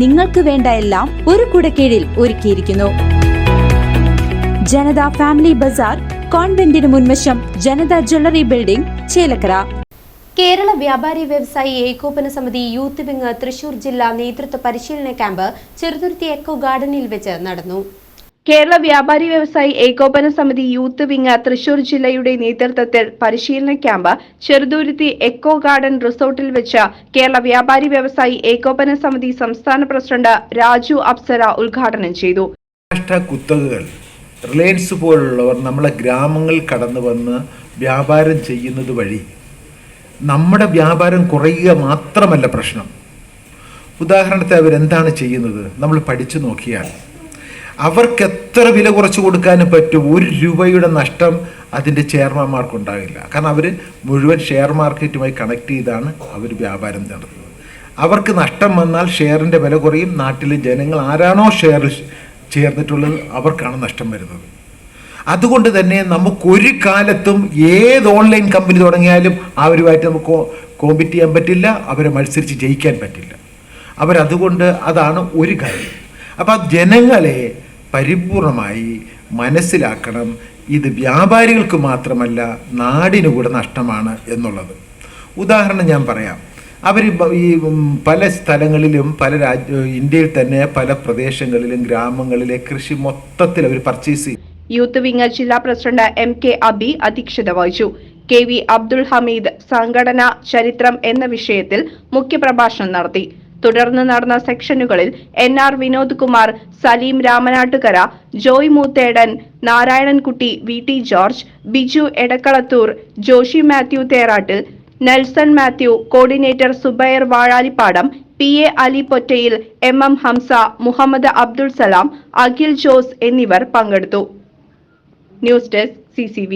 നിങ്ങൾക്ക് വേണ്ട എല്ലാം ഒരു കുടക്കീഴിൽ ഒരുക്കിയിരിക്കുന്നു. ജനത ഫാമിലി ബസാർ കോൺവെന്റിന് മുൻവശം ജനത ജ്വല്ലറി ബിൽഡിംഗ് ചേലക്കര. കേരള വ്യാപാരി വ്യവസായി ഏകോപന സമിതി യൂത്ത് വിങ് തൃശൂർ ജില്ലാ നേതൃത്വ പരിശീലന ക്യാമ്പ് ചെറുതുരുത്തി എക്കോ ഗാർഡനിൽ വെച്ച് നടന്നു. കേരള വ്യാപാരി വ്യവസായി ഏകോപന സമിതി യൂത്ത് വിങ് തൃശൂർ ജില്ലയുടെ നേതൃത്വത്തിൽ പരിശീലന ക്യാമ്പ് ചെറുതുരുത്തി എക്കോ ഗാർഡൻ റിസോർട്ടിൽ വെച്ച് കേരള വ്യാപാരി വ്യവസായി ഏകോപന സമിതി സംസ്ഥാന പ്രസിഡന്റ് രാജു അപ്സര ഉദ്ഘാടനം ചെയ്തു. കുത്തകകൾ റിലയൻസ് പോലുള്ളവർ നമ്മളെ ഗ്രാമങ്ങൾ കടന്നു വന്ന് വ്യാപാരം ചെയ്യുന്നത് വഴി നമ്മുടെ വ്യാപാരം കുറയുക മാത്രമല്ല പ്രശ്നം. ഉദാഹരണത്തെ അവരെന്താണ് ചെയ്യുന്നത്? നമ്മൾ പഠിച്ചു നോക്കിയാൽ അവർക്ക് എത്ര വില കുറച്ച് കൊടുക്കാനും പറ്റും? ഒരു രൂപയുടെ നഷ്ടം അതിന്റെ ചെയർമാൻമാർക്കുണ്ടാകില്ല. കാരണം അവർ മുഴുവൻ ഷെയർ മാർക്കറ്റുമായി കണക്ട് ചെയ്താണ് അവർ വ്യാപാരം നടത്തുന്നത്. അവർക്ക് നഷ്ടം വന്നാൽ ഷെയറിന്റെ വില കുറയും. നാട്ടിലെ ജനങ്ങൾ ആരാണോ ഷെയർ ചേർന്നിട്ടുള്ളത് അവർക്കാണ് നഷ്ടം വരുന്നത്. അതുകൊണ്ട് തന്നെ നമുക്ക് ഒരു കാലത്തും ഏത് ഓൺലൈൻ കമ്പനി തുടങ്ങിയാലും അവരുമായിട്ട് നമുക്ക് കോമ്പറ്റ് ചെയ്യാൻ പറ്റില്ല. അവരെ മത്സരിച്ച് ജയിക്കാൻ പറ്റില്ല. അവരതുകൊണ്ട് അതാണ് ഒരു കാര്യം. അപ്പം ജനങ്ങളെ പരിപൂർണമായി മനസ്സിലാക്കണം. ഇത് വ്യാപാരികൾക്ക് മാത്രമല്ല നാടിന് കൂടെ നഷ്ടമാണ് എന്നുള്ളത്. ഉദാഹരണം ഞാൻ പറയാം. അവർ ഈ പല സ്ഥലങ്ങളിലും പല രാജ്യ ഇന്ത്യയിൽ തന്നെ പല പ്രദേശങ്ങളിലും ഗ്രാമങ്ങളിലെ കൃഷി മൊത്തത്തിൽ അവർ പർച്ചേസ് ചെയ്യും യൂത്ത് വിങ് ജില്ലാ പ്രസിഡന്റ് എം കെ അബി അധ്യക്ഷത വഹിച്ചു. കെ വി അബ്ദുൾ ഹമീദ് സംഘടന ചരിത്രം എന്ന വിഷയത്തിൽ മുഖ്യപ്രഭാഷണം നടത്തി. തുടർന്ന് നടന്ന സെക്ഷനുകളിൽ N R Vinod Kumar Saleem Ramanattukara Joy Moothedan Narayanankutty V T George Biju Edakkalathur Joshy Mathew Therattu Nelson Mathew coordinator Zubair Vazhalippadam P A Ali Pottayil M M Hamza Muhammad Abdul Salam Akhil Jose എന്നിവർ പങ്കെടുത്തു. News desk C